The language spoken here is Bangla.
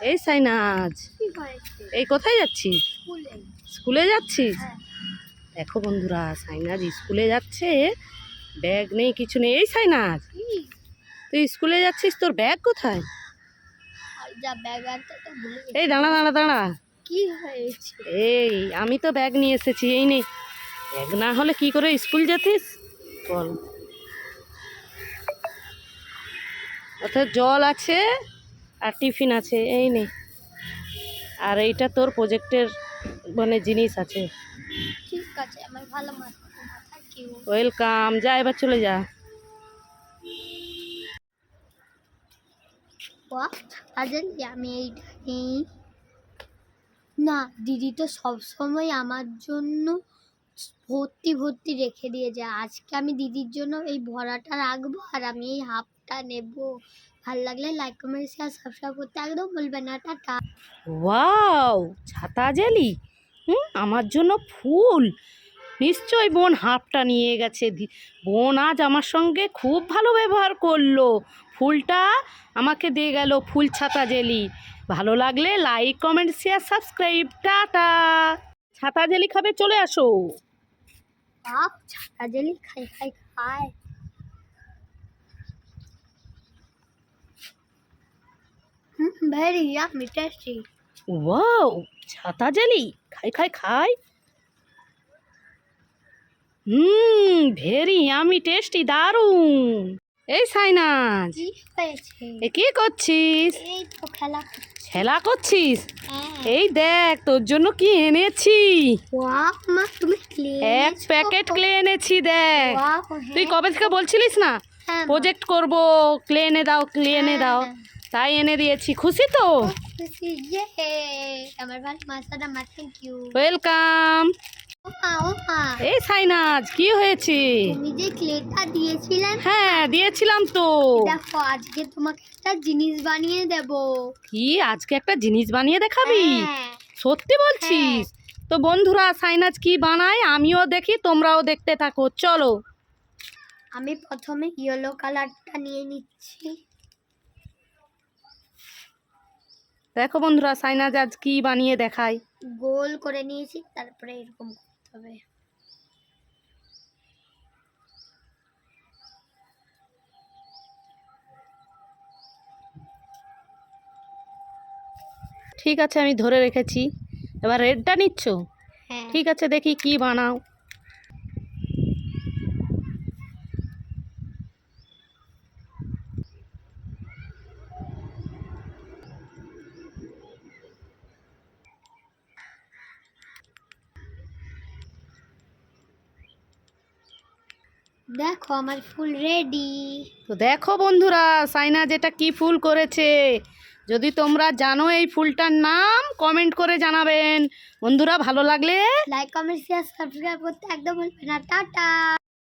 এই সাইনাজ এই কোথায় যাচ্ছিস? স্কুলে। যাচ্ছিস? হ্যাঁ। দেখো বন্ধুরা সাইনাজ স্কুলে যাচ্ছে ব্যাগ নেই কিছু নেই। এই সাইনাজ তুই স্কুলে যাচ্ছিস? তোর ব্যাগ কোথায়? এই দাঁড়া দাঁড়া দাঁড়া। কি হয়েছে? এই আমি তো ব্যাগ নিয়ে এসেছি এই নে। ব্যাগ না হলে কি করে স্কুল যেতিস? বল। অর্থাৎ জল আছে আর টিফিন আছে এই নে। আর এইটা তোর প্রজেক্টের মানে জিনিস আছে। ঠিক আছে আমার ভালো ওয়েলকাম যা এবার চলে যা। আমি নেই না দিদি তো সবসময় আমার জন্য ভর্তি ভর্তি রেখে দিয়ে যায় আজকে আমি দিদির জন্য এই ভরাটা রাখব আর আমি এই হাফটা নেব। ভালো লাগলে লাইক কমেন্ট শেয়ার সাবস্ক্রাইব করতে একদম বলবেন না টাটা। ওয়াও ছাতা জেলি? হুম আমার জন্য ফুল। নিশ্চয় বোন হাফটা নিয়ে গেছে বোন আজ আমার সঙ্গে খুব ভালো ব্যবহার করল। ফুলটা আমাকে দিয়ে গেল ফুল ছাতা জেলি। ভালো লাগলে like comment share subscribe tata. ছাতা জেলি খাবে চলে আসো। বাপ ছাতা জেলি খাই খাই খায়। ভেরি ইয়ামি টেস্টি ওয়াও ছাতা জেলি খাই খাই খাই। হুম ভেরি আমি টেস্টি দারুণ। এই সাইনাজ কি হয়েছে? এ কি করছিস? এই তো খেলা খেলা করছিস? হ্যাঁ। এই দেখ তোর জন্য কি এনেছি। এক প্যাকেট ক্লে এনেছি দেখ। তুই কবে থেকে বলছিলিস না? হ্যাঁ। প্রজেক্ট করব ক্লে এনে দাও ক্লে এনে হ্যাঁ, দাও। হ্যাঁ। তাই এনে দিয়েছি। খুশি তো? খুশি আমার ভালো মাসাটা মা থ্যাংক ইউ ওয়েলকাম এই সাইনাজ কি হয়েছে? তুমি যে ক্লেটা দিয়েছিলেন হ্যাঁ দিয়েছিলাম তো। দেখো আজকে তোমাকে একটা জিনিস বানিয়ে দেব। কি আজকে একটা জিনিস বানিয়ে দেখাবি? হ্যাঁ। সত্যি বলছিস? তো বন্ধুরা সাইনাজ কি বানায় আমিও দেখি তোমরাও দেখতে থাকো চলো। আমি প্রথমে ইয়েলো কালারটা নিয়ে নিচ্ছি। দেখো বন্ধুরা সাইনাজ আজ কি বানিয়ে দেখায়। গোল করে নিয়েছি তারপরে এরকম করতে হবে। ঠিক আছে আমি ধরে রেখেছি। এবার রেডটা নিচ্ছ? হ্যাঁ। ঠিক আছে দেখি কি বানাও। দেখো আমার ফুল রেডি তো দেখো বন্ধুরা সাইনা যেটা কি ফুল করেছে। যদি তোমরা জানো এই ফুলটার নাম কমেন্ট করে জানাবেন। বন্ধুরা ভালো লাগলে লাইক কমেন্ট শেয়ার সাবস্ক্রাইব করতে একদম ভুলবে না। টাটা।